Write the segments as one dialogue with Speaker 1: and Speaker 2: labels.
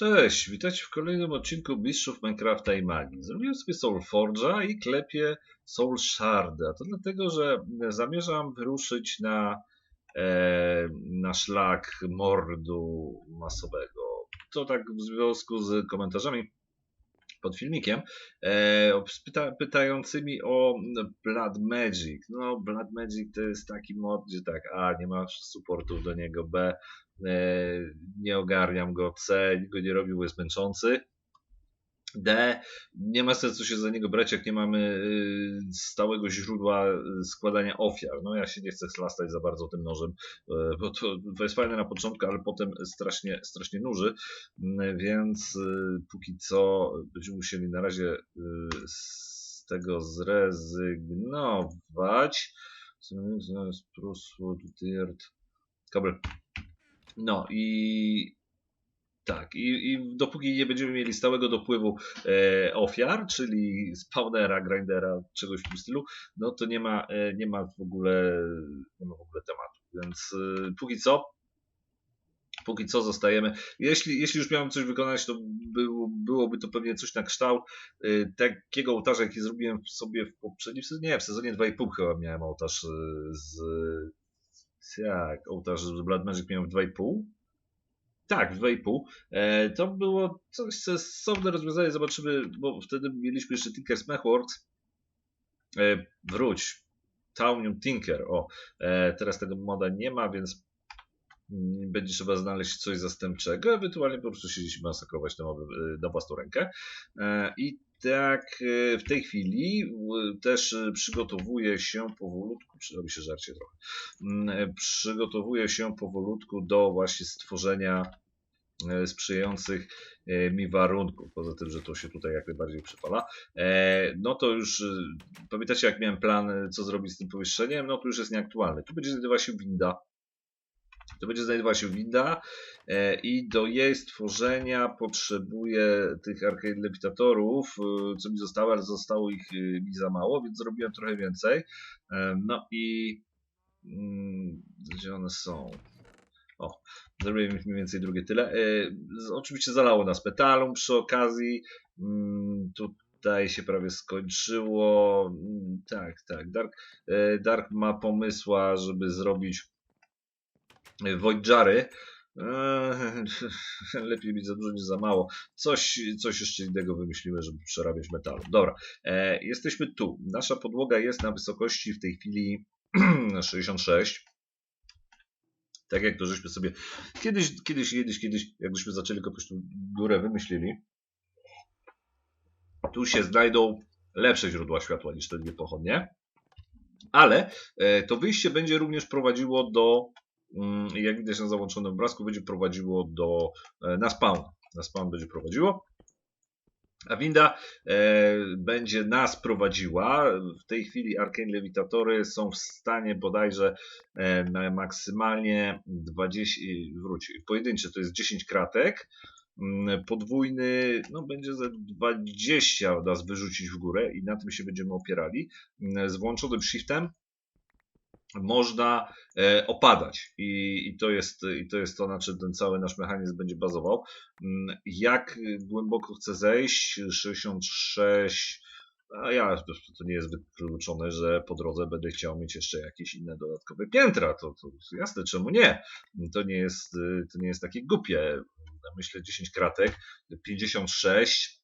Speaker 1: Cześć, witajcie w kolejnym odcinku Mistrzów Minecrafta i Magii. Zrobiłem sobie Soul Forge'a i klepię Soul Sharda. To dlatego, że zamierzam wyruszyć na, e, na szlak mordu masowego. To tak w związku z komentarzami pod filmikiem, e, pyta, pytającymi o Blood Magic. No, Blood Magic to jest taki mod, gdzie tak, a nie masz supportów do niego, b nie ogarniam go, c go nie robił, jest męczący. D. Nie ma sensu się za niego brać, jak nie mamy y, stałego źródła y, składania ofiar. No ja się nie chcę slastać za bardzo tym nożem, y, bo to, to jest fajne na początku, ale potem strasznie, strasznie nuży, mm, więc póki co będziemy musieli na razie z tego zrezygnować. Kabel. No i tak, i, i dopóki nie będziemy mieli stałego dopływu e, ofiar, czyli spawnera, grindera, czegoś w tym stylu, no to nie ma, e, nie ma w ogóle nie ma w ogóle tematu. Więc e, póki co póki co zostajemy. Jeśli, jeśli już miałem coś wykonać, to był, byłoby to pewnie coś na kształt y, takiego ołtarza, jaki zrobiłem sobie w poprzednim sezonie. Nie, w sezonie 2,5 chyba miałem ołtarz y, z. Jak? Ołtarz z Blood Magic miałem w 2,5 tak, w 2,5. E, to było coś sensowne rozwiązanie, zobaczymy, bo wtedy mieliśmy jeszcze Tinker Smithworks. E, wróć. Townium Tinker. O, e, teraz tego moda nie ma, więc będzie trzeba znaleźć coś zastępczego, ewentualnie po prostu siedzieć masakrować na, na własną rękę. I tak w tej chwili też przygotowuję się powolutku, robi się żarcie trochę, przygotowuję się powolutku do właśnie stworzenia E, sprzyjających e, mi warunków, poza tym, że to się tutaj jak najbardziej przypala, e, no to już pamiętacie jak miałem plan, co zrobić z tym pomieszczeniem, no to już jest nieaktualne. Tu będzie znajdowała się winda, to będzie znajdowała się winda i do jej stworzenia potrzebuję tych arcade lewitatorów, co mi zostało, ale zostało ich mi za mało, więc zrobiłem trochę więcej. No i mm, gdzie one są? O, zrobiłem mniej więcej drugie tyle. E, oczywiście zalało nas petalum przy okazji. Mm, tutaj się prawie skończyło. Mm, tak, tak. Dark, e, Dark ma pomysła, żeby zrobić e, Voidjary. Lepiej mieć za dużo niż za mało. Coś, coś jeszcze innego wymyślimy, żeby przerabiać metalu. Dobra, jesteśmy tu. Nasza podłoga jest na wysokości w tej chwili 66. Tak jak to żeśmy sobie kiedyś, kiedyś, kiedyś, kiedyś, jakbyśmy zaczęli kopać tą górę, wymyślili, tu się znajdą lepsze źródła światła niż te dwie pochodnie. Ale e, to wyjście będzie również prowadziło do, jak widać na załączonym obrazku, będzie prowadziło do, e, na spawn. Na spawn będzie prowadziło. A winda e, będzie nas prowadziła. W tej chwili Arcane Lewitatory są w stanie bodajże e, maksymalnie 20, wróć, pojedyncze to jest 10 kratek. Mm, podwójny no, będzie za 20 nas wyrzucić w górę i na tym się będziemy opierali. Mm, z włączonym shiftem można e, opadać I, i, to jest, i to jest to, na czym ten cały nasz mechanizm będzie bazował. Mm, jak głęboko chcę zejść? 66 a ja to nie jest wykluczone, że po drodze będę chciał mieć jeszcze jakieś inne dodatkowe piętra. To, to jasne, czemu nie? To nie jest, to nie jest takie głupie. Myślę 10 kratek, 56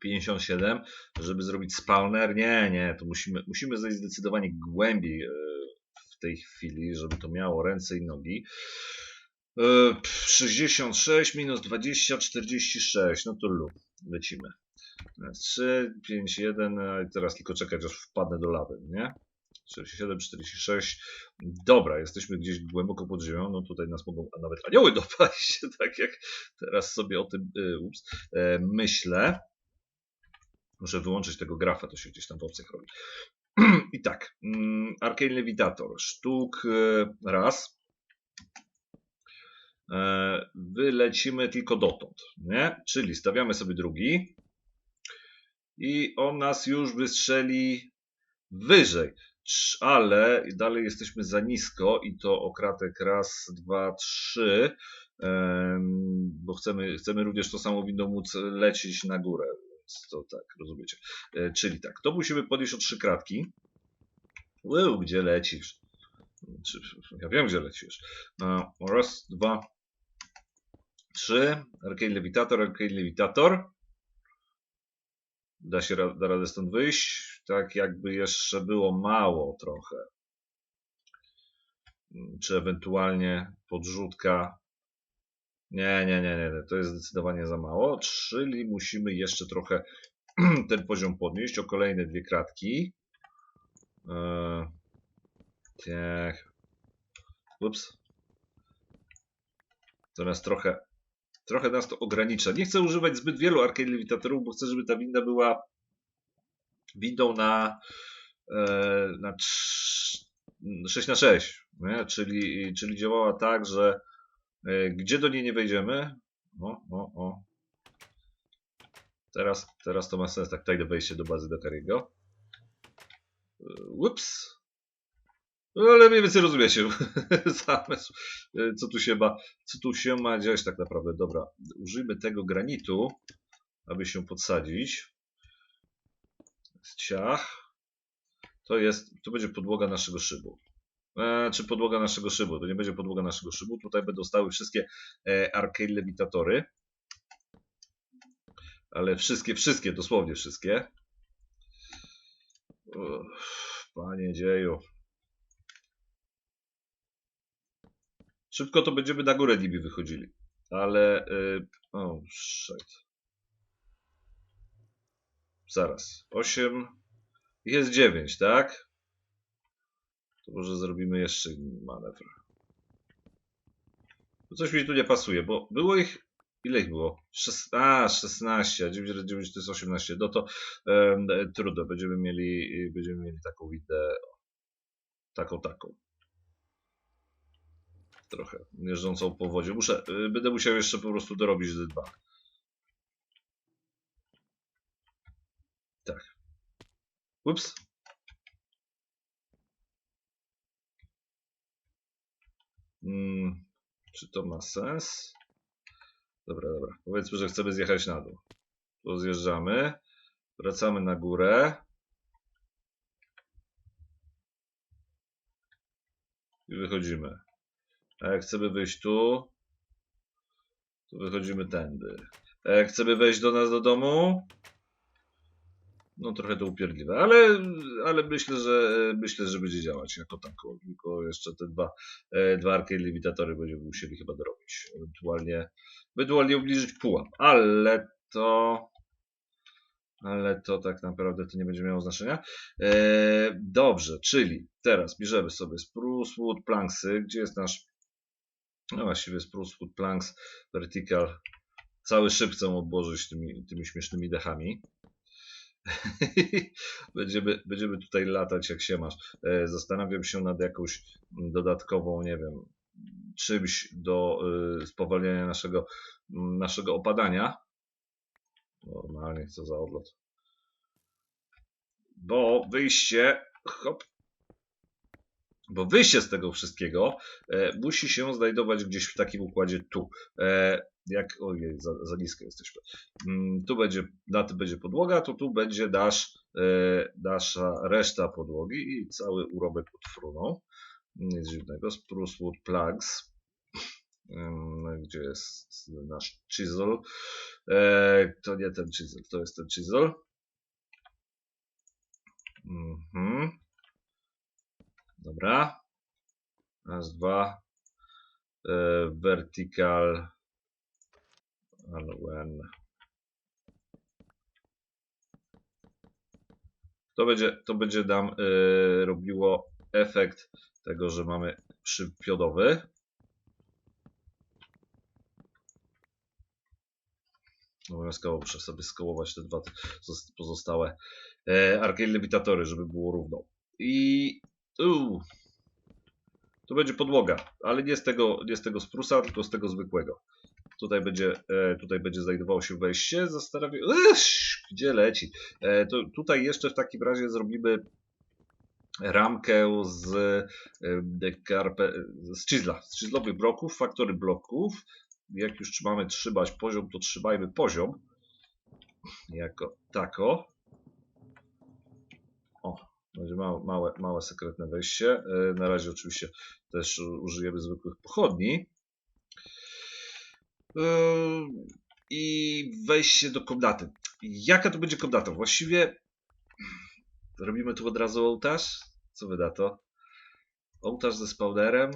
Speaker 1: 57, żeby zrobić spawner. Nie, nie, to musimy, musimy zejść zdecydowanie głębiej e, w tej chwili, żeby to miało ręce i nogi. 66 e, minus 20, 46. No to lub, lecimy. 3, 5, 1, a teraz tylko czekać, aż wpadnę do lawy, nie? 47, 46. Dobra, jesteśmy gdzieś głęboko pod ziemią. No tutaj nas mogą nawet anioły dopaść, tak jak teraz sobie o tym e, ups, myślę. Muszę wyłączyć tego grafa, to się gdzieś tam w opcjach robi. I tak, mm, Arcane Levitator, sztuk e, raz. E, wylecimy tylko dotąd, nie? Czyli stawiamy sobie drugi i on nas już wystrzeli wyżej, ale dalej jesteśmy za nisko i to okratek raz, dwa, trzy bo chcemy, chcemy również to samo windą móc lecieć na górę. To tak, rozumiecie. E, czyli tak, to musimy podnieść o trzy kratki. Ły, gdzie lecisz? Ja wiem, gdzie lecisz. No, raz, dwa, trzy. Arcane Levitator, Arcane Levitator. Da się ra- da radę stąd wyjść. Tak jakby jeszcze było mało trochę. Mm, Czy ewentualnie podrzutka. Nie, nie, nie, nie. To jest zdecydowanie za mało. Czyli musimy jeszcze trochę ten poziom podnieść o kolejne dwie kratki. Eee, tak. Ups. To nas trochę, trochę nas to ogranicza. Nie chcę używać zbyt wielu arcade lewitatorów, bo chcę, żeby ta winda była windą na, e, na 6 na 6 nie? Czyli, czyli działała tak, że e, gdzie do niej nie wejdziemy, o, o, o. Teraz, teraz to ma sens, tak tajne wejście do bazy Dakariego. E, Ups. No, ale mniej więcej rozumiecie zamysł, e, co tu się ma, co tu się ma dziać tak naprawdę. Dobra, użyjmy tego granitu, aby się podsadzić. Ciach. To jest, to będzie podłoga naszego szybu. E, czy podłoga naszego szybu? To nie będzie podłoga naszego szybu. Tutaj będą stały wszystkie e, arcade lewitatory. Ale wszystkie, wszystkie, dosłownie wszystkie. Panie dzieju. Szybko to będziemy na górę niby wychodzili. Ale. Y, o, shit. Zaraz. 8. Jest 9, tak? To może zrobimy jeszcze inny manewr. Bo Coś mi tu nie pasuje, bo było ich. Ile ich było? Szes... A, 16, a 9 razy 9 to jest 18. No to em, trudno, będziemy mieli, będziemy mieli taką widę. Taką, taką trochę jeżdżącą po wodzie. Muszę, y, będę musiał jeszcze po prostu dorobić D2. Tak. Ups. Mm, czy to ma sens? Dobra, dobra. Powiedzmy, że chcemy zjechać na dół. To zjeżdżamy. Wracamy na górę. I wychodzimy. A jak chcemy wyjść tu, to wychodzimy tędy. A jak chcemy wejść do nas do domu, no trochę to upierdliwe, ale, ale myślę, że myślę, że będzie działać jako tako. Tylko jeszcze te dwa, e, dwa arcade lewitatory będziemy musieli chyba dorobić. Ewentualnie, ewentualnie ubliżyć pułap, ale to ale to tak naprawdę to nie będzie miało znaczenia. E, dobrze, czyli teraz bierzemy sobie Spruce Wood Planksy. Gdzie jest nasz no właściwie Spruce Wood Planks Vertical. Cały szyb chcę obłożyć tymi, tymi śmiesznymi dechami. będziemy, będziemy tutaj latać jak się masz. E, Zastanawiam się nad jakąś dodatkową, nie wiem, czymś do y, spowolnienia naszego, m, naszego opadania. Normalnie co za odlot. Bo wyjście, hop, bo wyjście z tego wszystkiego e, musi się znajdować gdzieś w takim układzie tu. E, jak, ojej, za, za nisko jesteśmy. Mm, tu będzie, na tym będzie podłoga, to tu będzie nasz, e, nasza reszta podłogi i cały urobek odfrunął. Nic dziwnego. Spruce Wood Plugs. Ym, Gdzie jest nasz chisel? E, to nie ten chisel, to jest ten chisel. Mhm. Dobra. Raz, dwa. E, vertical. When. To będzie, to będzie nam e, robiło efekt tego, że mamy szyb pionowy. Obowiązkowo muszę sobie skołować te dwa zos- pozostałe e, arcade żeby było równo. I uu, to będzie podłoga, ale nie z tego, nie z tego sprusa, tylko z tego zwykłego. Tutaj będzie, e, tutaj będzie znajdowało się wejście. Zastanawiam gdzie leci. E, to tutaj jeszcze w takim razie zrobimy ramkę z, e, karpe, z chisla, z chislowych bloków, faktory bloków. jak już mamy trzymać poziom, to trzymajmy poziom. Jako tako. O, będzie małe, małe, małe sekretne wejście. Na razie oczywiście też użyjemy zwykłych pochodni. E, I wejście do komnaty. Jaka to będzie komnata? Właściwie robimy tu od razu ołtarz? Co wy na to? Ołtarz ze spawnerem?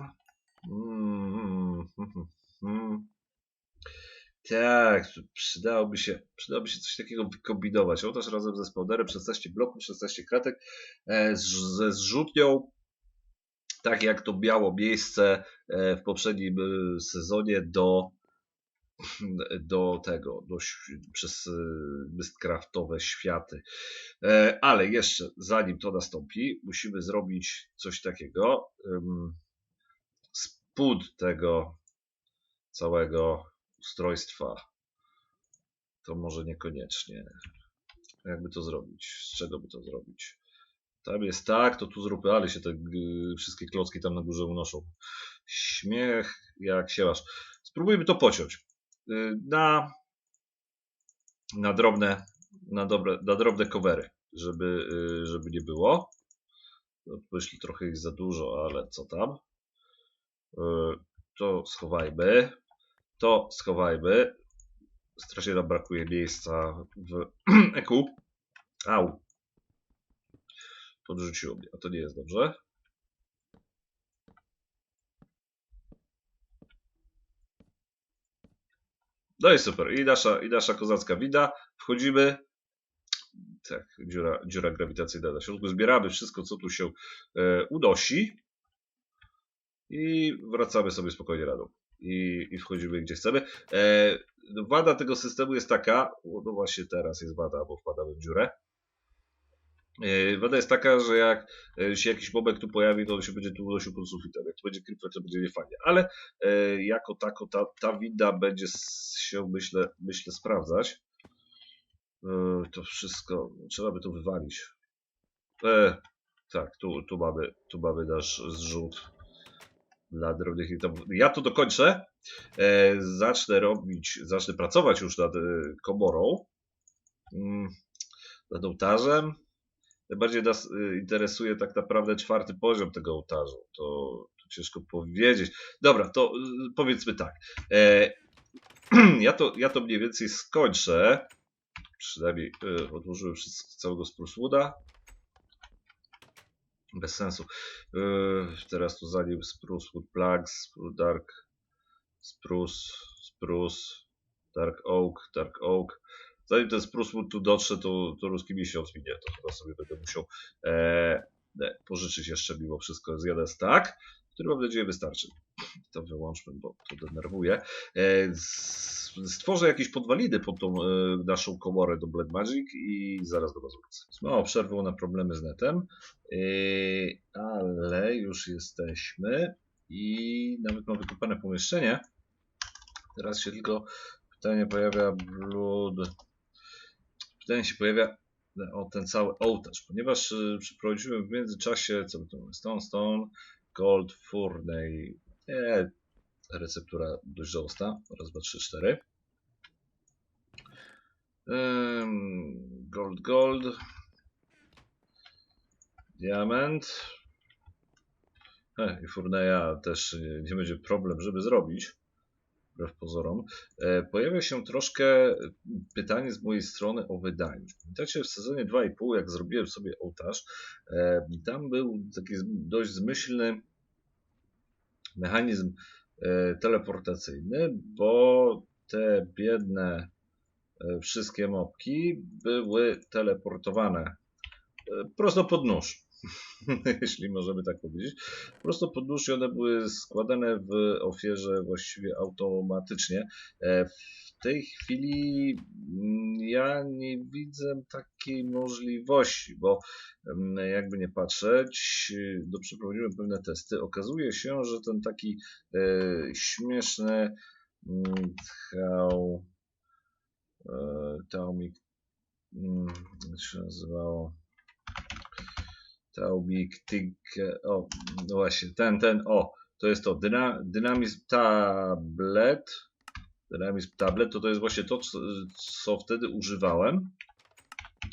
Speaker 1: Mm, mm, mm. Tak, przydałoby się, przydałoby się coś takiego wykombinować. Ołtarz razem ze spawnerem, 16 bloków, 16 kratek, e, z, ze zrzutnią, tak jak to miało miejsce e, w poprzednim e, sezonie do do tego, do, przez Mistcraftowe światy. E, Ale jeszcze, zanim to nastąpi, musimy zrobić coś takiego. Spód tego całego ustrojstwa to może niekoniecznie. Jakby to zrobić? Z czego by to zrobić? Tam jest tak, to tu zróbmy, ale się te y, wszystkie klocki tam na górze unoszą. Śmiech jak się masz. Spróbujmy to pociąć. Y, Na, na drobne, na, dobre, na drobne covery, żeby, y, żeby nie było. No, Myślę trochę ich za dużo, ale co tam. Y, To schowajmy. To schowajmy. Strasznie nam brakuje miejsca w eku. Au. Podrzuciło mnie, a to nie jest dobrze. No i super. I nasza, i nasza kozacka wida. Wchodzimy. Tak, dziura, dziura grawitacyjna na środku. Zbieramy wszystko, co tu się e, unosi. I wracamy sobie spokojnie dół. I, I wchodzimy gdzie chcemy. E, wada tego systemu jest taka, no właśnie teraz jest wada, bo wpadamy w dziurę. E, Wada jest taka, że jak e, się jakiś bobek tu pojawi, to się będzie tu unosił pod sufitem. Jak to będzie creeper, to będzie niefajnie. Ale e, jako tako ta, ta będzie się, myślę, myślę sprawdzać. To wszystko, trzeba by to wywalić. E, tak, tu, tu, mamy, tu mamy nasz zrzut dla drobnych. Ja to dokończę. E, zacznę robić, zacznę pracować już nad komorą. Mm, nad ołtarzem. Najbardziej nas y, interesuje tak naprawdę czwarty poziom tego ołtarzu. To, to ciężko powiedzieć. Dobra, to y, powiedzmy tak. E, ja, to, ja to mniej więcej skończę. Przynajmniej y, odłożyłem wszystko, całego Sprucewooda. Bez sensu. Y, teraz tu zanim Sprucewood Plugs, Spruce Dark, Spruce, Spruce, Dark Oak, Dark Oak. Zanim ten Sprucewood tu dotrze, to, to ruski miesiąc minie. To chyba sobie będę musiał e, e, pożyczyć jeszcze mimo wszystko z jeden stack, który mam nadzieję wystarczy. To wyłączmy, bo to denerwuje. E, stworzę jakieś podwaliny pod tą e, naszą komorę do Black Magic i zaraz do Was wrócę. Z przerwą na problemy z netem, e, ale już jesteśmy i nawet mam wykopane pomieszczenie. Teraz się tylko pytanie pojawia Blood. Pytanie się pojawia o ten cały ołtarz, ponieważ y, przeprowadziłem w międzyczasie, co by to było, Stone, Stone, Gold, Furnej, nie, receptura dość żałosna, raz, dwa, trzy, cztery. Gold, gold. Diament. E, I Furneya też y, nie będzie problem, żeby zrobić. Wbrew pozorom. E, Pojawia się troszkę pytanie z mojej strony o wydajność. Pamiętacie w sezonie 2,5, jak zrobiłem sobie ołtarz, e, tam był taki dość zmyślny mechanizm e, teleportacyjny, bo te biedne wszystkie mopki były teleportowane prosto pod nóż. Jeśli możemy tak powiedzieć. Prosto pod nóż i one były składane w ofierze właściwie automatycznie. E, W tej chwili mm, ja nie widzę takiej możliwości, bo mm, jakby nie patrzeć, y, no, przeprowadziłem pewne testy. Okazuje się, że ten taki e, śmieszny mm, e, Taumik, mm, jak się nazywało? Taubik, Tig, o, no właśnie, ten, ten, o, to jest to, dyna, Dynamizm Tablet, Remis Tablet to to jest właśnie to, co, co wtedy używałem.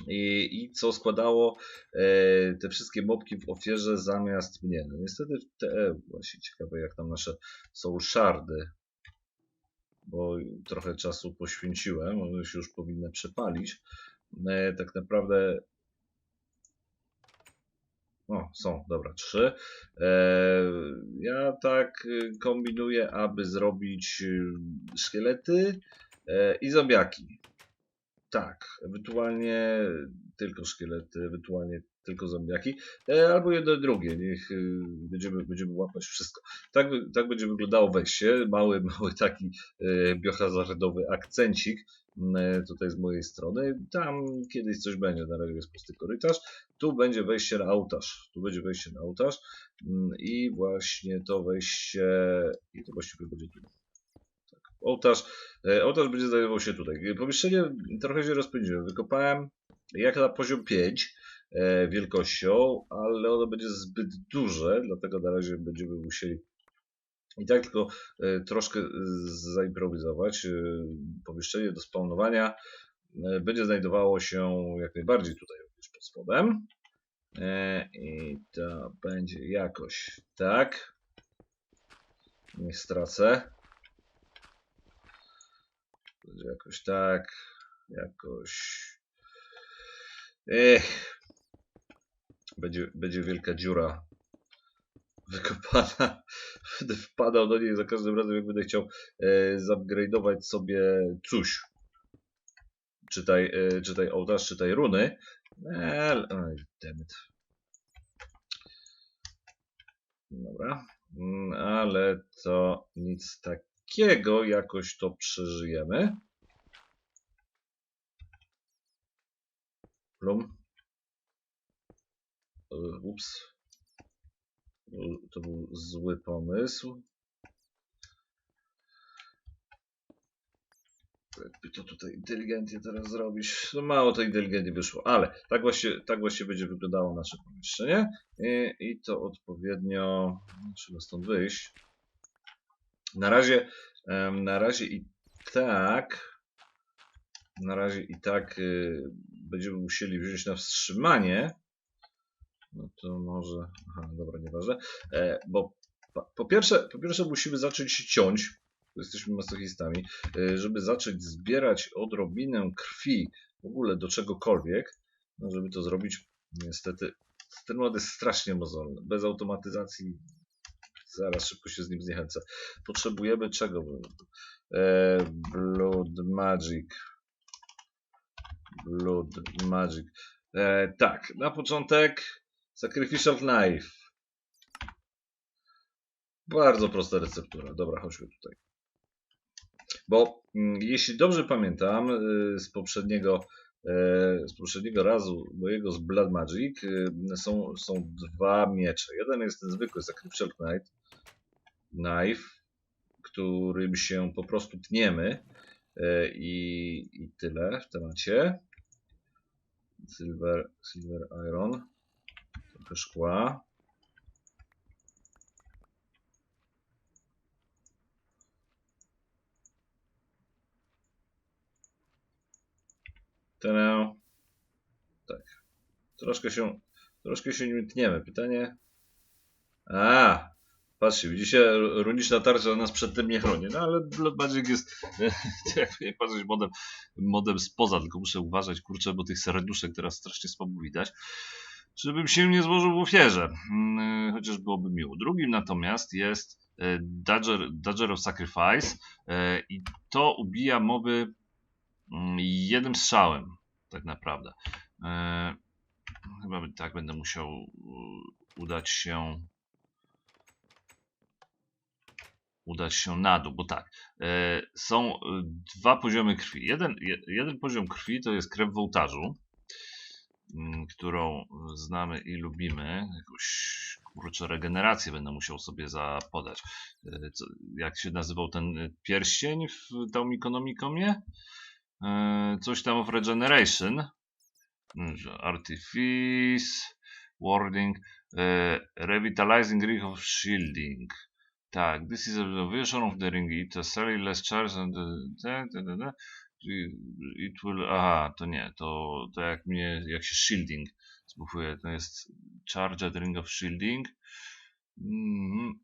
Speaker 1: I, i co składało e, te wszystkie mopki w ofierze zamiast mnie. No niestety TE właśnie ciekawe jak tam nasze są shardy, bo trochę czasu poświęciłem, one się już powinny przepalić. E, tak naprawdę o, są, dobra, trzy. E, ja tak y, kombinuję, aby zrobić y, szkielety e, i zombiaki. Tak, ewentualnie tylko szkielety, ewentualnie tylko zombiaki, e, albo jedno i drugie, niech y, będziemy, będziemy łapać wszystko. Tak, tak będzie wyglądało wejście, mały, mały taki biohazardowy akcencik tutaj z mojej strony. Tam kiedyś coś będzie, na razie jest pusty korytarz. Tu będzie wejście na ołtarz, tu będzie wejście na ołtarz i właśnie to wejście, i to właściwie będzie tu. Tak. Ołtarz, e, ołtarz będzie znajdował się tutaj. Pomieszczenie trochę się rozpędziłem. Wykopałem jak na poziom 5 e, wielkością, ale ono będzie zbyt duże, dlatego na razie będziemy musieli i tak tylko e, troszkę z- zaimprowizować. E, Pomieszczenie do spawnowania e, będzie znajdowało się jak najbardziej tutaj również pod spodem. E, I to będzie jakoś tak. Nie stracę. Będzie jakoś tak. Jakoś. Ech. Będzie, będzie wielka dziura wykopana. Będę wpadał do niej za każdym razem, jak będę chciał e, zupgrade'ować sobie coś. Czytaj, e, czytaj ołtarz, czytaj runy. Oj, dammit. Dobra. Mm, Ale to nic takiego, jakoś to przeżyjemy. Plum. E, Ups. To był zły pomysł. Jakby to tutaj inteligentnie teraz zrobić. No mało to inteligentnie wyszło, ale tak właśnie, tak właśnie będzie wyglądało nasze pomieszczenie. I, i to odpowiednio trzeba stąd wyjść. Na razie, na razie i tak, na razie i tak y, będziemy musieli wziąć na wstrzymanie. No to może, aha, dobra, nieważne. E, bo po, pierwsze, po pierwsze musimy zacząć się ciąć, jesteśmy masochistami, y, żeby zacząć zbierać odrobinę krwi w ogóle do czegokolwiek, no żeby to zrobić, niestety ten mod jest strasznie mozolny. Bez automatyzacji zaraz szybko się z nim zniechęcę. Potrzebujemy czego? E, Blood Magic. Blood Magic. E, tak, na początek Sacrificial Knife. Bardzo prosta receptura. Dobra, chodźmy tutaj. Bo mm, jeśli dobrze pamiętam y, z poprzedniego, e, z poprzedniego razu mojego z Blood Magic y, są, są dwa miecze. Jeden jest ten zwykły Sacrificial Knife, knife którym się po prostu tniemy i, i tyle w temacie. Silver, silver Iron, trochę szkła. Tenę. Tak. Troszkę się, troszkę się nim tniemy. Pytanie. A, patrzcie, widzicie, runiczna tarcza nas przed tym nie chroni. No ale Blood Magic jest, jak nie patrzeć modem, modem spoza, tylko muszę uważać, kurczę, bo tych serduszek teraz strasznie słabo widać. Żebym się nie złożył w ofierze, Mm, chociaż byłoby miło. Drugim natomiast jest e, Dagger, Dagger of Sacrifice e, i to ubija moby mm, jednym strzałem, tak naprawdę. E, Chyba tak będę musiał udać się udać się na dół, bo tak, e, są e, dwa poziomy krwi. Jeden, je, jeden poziom krwi to jest krew w ołtarzu, którą znamy i lubimy. Jakąś kurczę regenerację będę musiał sobie zapodać. E, co, jak się nazywał ten pierścień w Taumiconomicomie? E, Coś tam of regeneration. Mm, Artifice, warding, e, revitalizing ring of shielding.
Speaker 2: Tak, this is a version of the ring. It has slightly less charge and the, the, the, the, the, it will... Aha, to nie, to, to jak mnie, jak się shielding zbufuje, to jest charged ring of shielding. Mhm.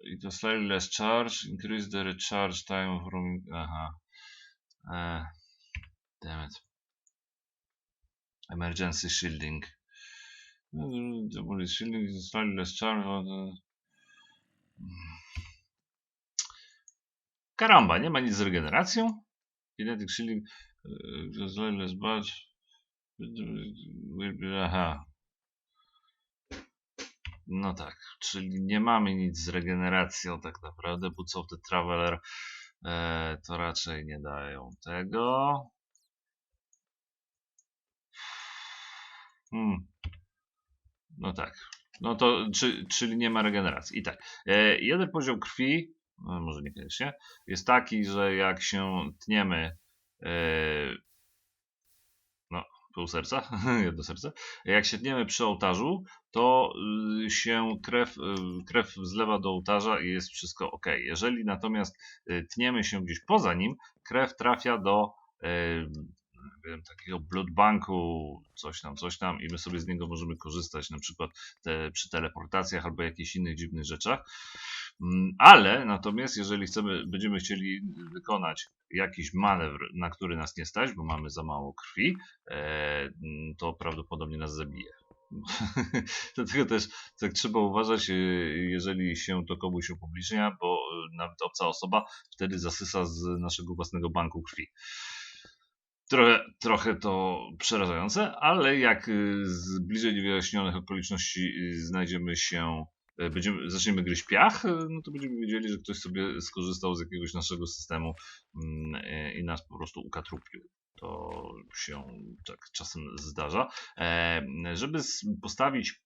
Speaker 2: It has slightly less charge, increase the recharge time of roaming... Aha. Eh, damn it. Emergency shielding. Double shielding is slightly less charge. uh, Karamba, nie ma nic z regeneracją. Shielding. uh, Slightly less badge. Aha. No tak, czyli nie mamy nic z regeneracją tak naprawdę. Boots of the Traveler e, to raczej nie dają tego. Hmm. No tak. No to, czy, czyli nie ma regeneracji. I tak. E, jeden poziom krwi, no może niekoniecznie, jest taki, że jak się tniemy e, no, pół serca, jedno serce, jak się tniemy przy ołtarzu, to y, się krew, y, krew zlewa do ołtarza i jest wszystko ok. Jeżeli natomiast y, tniemy się gdzieś poza nim, krew trafia do y, wiem, takiego blood banku, coś tam, coś tam i my sobie z niego możemy korzystać na przykład te, przy teleportacjach albo jakichś innych dziwnych rzeczach. Mm, Ale natomiast jeżeli chcemy, będziemy chcieli wykonać jakiś manewr, na który nas nie stać, bo mamy za mało krwi, e, mm, to prawdopodobnie nas zabije. Dlatego też tak trzeba uważać, e, jeżeli się to komuś upublicznia, bo e, nawet obca osoba wtedy zasysa z naszego własnego banku krwi. Trochę, trochę to przerażające, ale jak z bliżej niewyjaśnionych okoliczności znajdziemy się, będziemy, zaczniemy gryźć piach, y, no to będziemy wiedzieli, że ktoś sobie skorzystał z jakiegoś naszego systemu mm, y, i nas po prostu ukatrupił. To się tak czasem zdarza. E, żeby postawić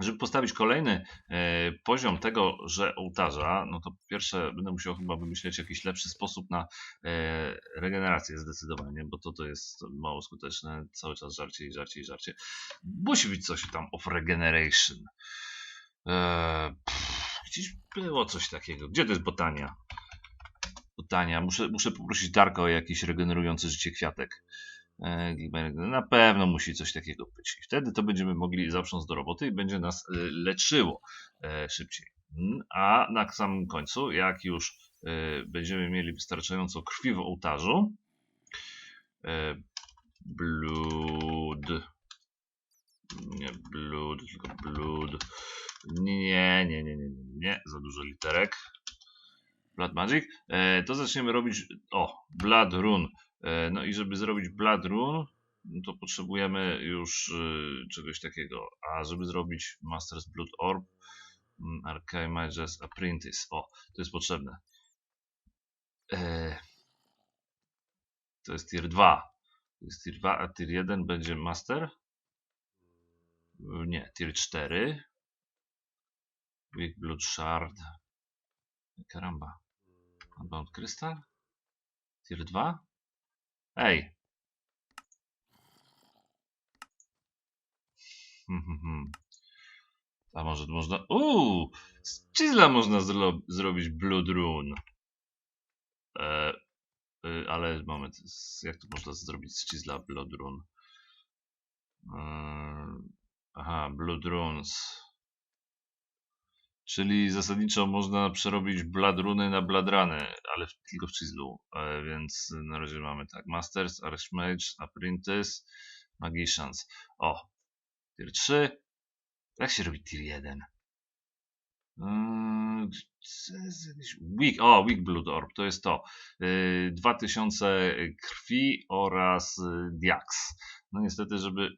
Speaker 2: żeby postawić kolejny e, poziom tego, że ołtarza, no to pierwsze będę musiał chyba wymyśleć jakiś lepszy sposób na e, regenerację zdecydowanie, bo to to jest mało skuteczne, cały czas żarcie i żarcie i żarcie. Musi być coś tam of regeneration. E, pff, gdzieś było coś takiego. Gdzie to jest botania? Botania. Muszę, muszę poprosić Darka o jakiś regenerujący życie kwiatek. E, Gilbert, Na pewno musi coś takiego być. I wtedy to będziemy mogli zaprząc do roboty i będzie nas e, leczyło e, szybciej. Mm, A na samym końcu, jak już e, będziemy mieli wystarczająco krwi w ołtarzu, blood, nie blood, tylko blood, nie, nie, nie, nie, nie, nie, za dużo literek, Blood Magic, e, to zaczniemy robić, o, Blood Rune, E, No i żeby zrobić Blood Rune, no to potrzebujemy już y, czegoś takiego. A żeby zrobić Master's Blood Orb, mm, Arcane Apprentice, o, to jest potrzebne. E, to jest tier 2. To jest tier 2, a tier 1 będzie Master? Nie, tier 4. Weak Blood Shard. Karamba. Unbound Crystal? Tier 2? Ej. Hmm, hmm, hmm. A może można... Uuu! Z Chisla można zro... zrobić Blood Rune. E, y, ale moment, jak to można zrobić z Chisla Blood Rune? E, aha, Blood Runes. Czyli zasadniczo można przerobić Blood Runy na Blood Runy, ale w- tylko w Chislu. E, więc na razie mamy tak, Masters, Archmage, Apprentice, Magicians. O, tier 3. Jak się robi tier 1? Yy, co jest jakiś- Weak, o, Weak Blood Orb, to jest to. Yy, 2000 krwi oraz yy, Diax. No niestety, żeby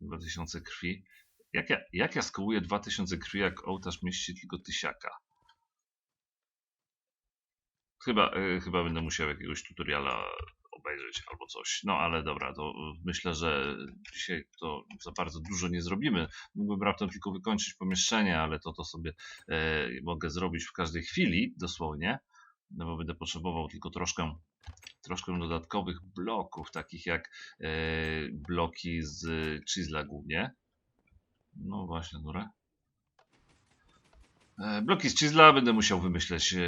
Speaker 2: 2000 krwi. Jak ja, jak ja skołuję 2000 krwi, jak ołtarz mieści tylko tysiaka? Chyba, yy, chyba będę musiał jakiegoś tutoriala obejrzeć albo coś. No ale dobra, to yy, myślę, że dzisiaj to za bardzo dużo nie zrobimy. Mógłbym raptem tylko wykończyć pomieszczenie, ale to to sobie e, mogę zrobić w każdej chwili, dosłownie. No bo będę potrzebował tylko troszkę, troszkę dodatkowych bloków, takich jak e, bloki z Chisla głównie. No właśnie, dobra. E, Bloki z chisla będę musiał wymyśleć e,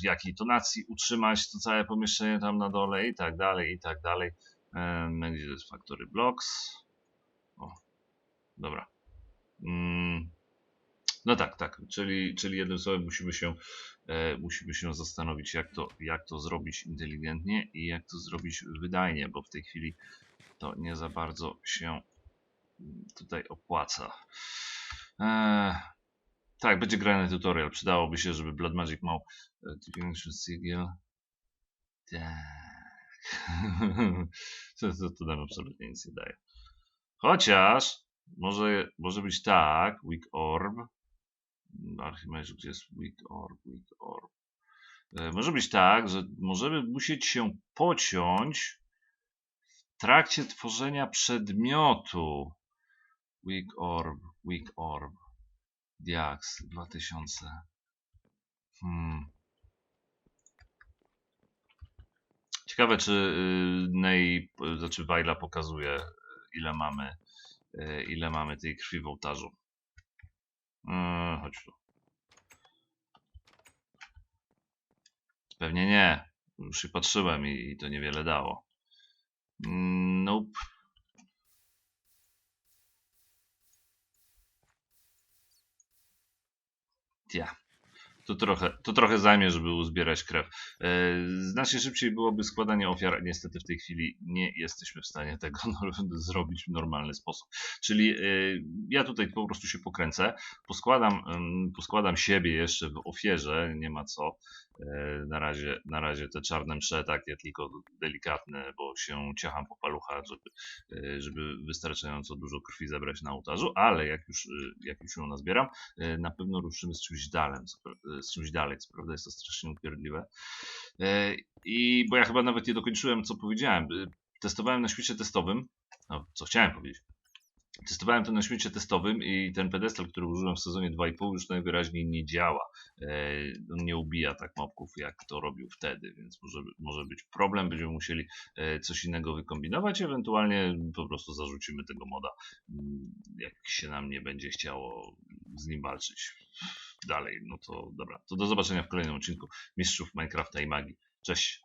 Speaker 2: w jakiej tonacji utrzymać to całe pomieszczenie tam na dole i tak dalej, i tak dalej. E, Gdzie to jest Factory Blocks? O, dobra. Mm, No tak, tak, czyli, czyli jednym słowem musimy się, musimy się zastanowić jak to, jak to zrobić inteligentnie i jak to zrobić wydajnie, bo w tej chwili to nie za bardzo się tutaj opłaca. Eee, tak, będzie grany tutorial. Przydałoby się, żeby Blood Magic miał e, Divination Sigil. Tak. to, to, to nam absolutnie nic nie daje. Chociaż może, może być tak, Weak Orb. Archimedes, gdzie jest Weak Orb, Orb. E, Może być tak, że możemy musieć się pociąć w trakcie tworzenia przedmiotu. Weak Orb, Weak Orb. Diax 2000. Hmm. Ciekawe, czy y, Ney, y, znaczy Wajla pokazuje, y, ile mamy, ile mamy tej krwi w ołtarzu. Yy, chodź tu. Pewnie nie. Już patrzyłem i, i to niewiele dało. Mm, Nope. Ja. To trochę, to trochę zajmie, żeby uzbierać krew. E, Znacznie szybciej byłoby składanie ofiar, niestety w tej chwili nie jesteśmy w stanie tego zrobić w normalny sposób. Czyli e, ja tutaj po prostu się pokręcę, poskładam, poskładam siebie jeszcze w ofierze, nie ma co. E, Na razie, na razie te czarne msze takie tylko delikatne, bo się ciacham po paluchach, żeby, żeby wystarczająco dużo krwi zebrać na ołtarzu, ale jak już, jak już ją nazbieram, na pewno ruszymy z czymś dalej, z czymś dalej, co prawda jest to strasznie upierdliwe. E, I bo ja chyba nawet nie dokończyłem, co powiedziałem. E, Testowałem na świecie testowym, no, co chciałem powiedzieć. Testowałem to na świecie testowym i ten pedestal, który użyłem w sezonie 2,5 już najwyraźniej nie działa. E, On nie ubija tak mopków, jak to robił wtedy, więc może, może być problem. Będziemy musieli e, coś innego wykombinować, ewentualnie po prostu zarzucimy tego moda, mm, jak się nam nie będzie chciało z nim walczyć dalej. No to dobra, to do zobaczenia w kolejnym odcinku Mistrzów Minecrafta i Magii. Cześć!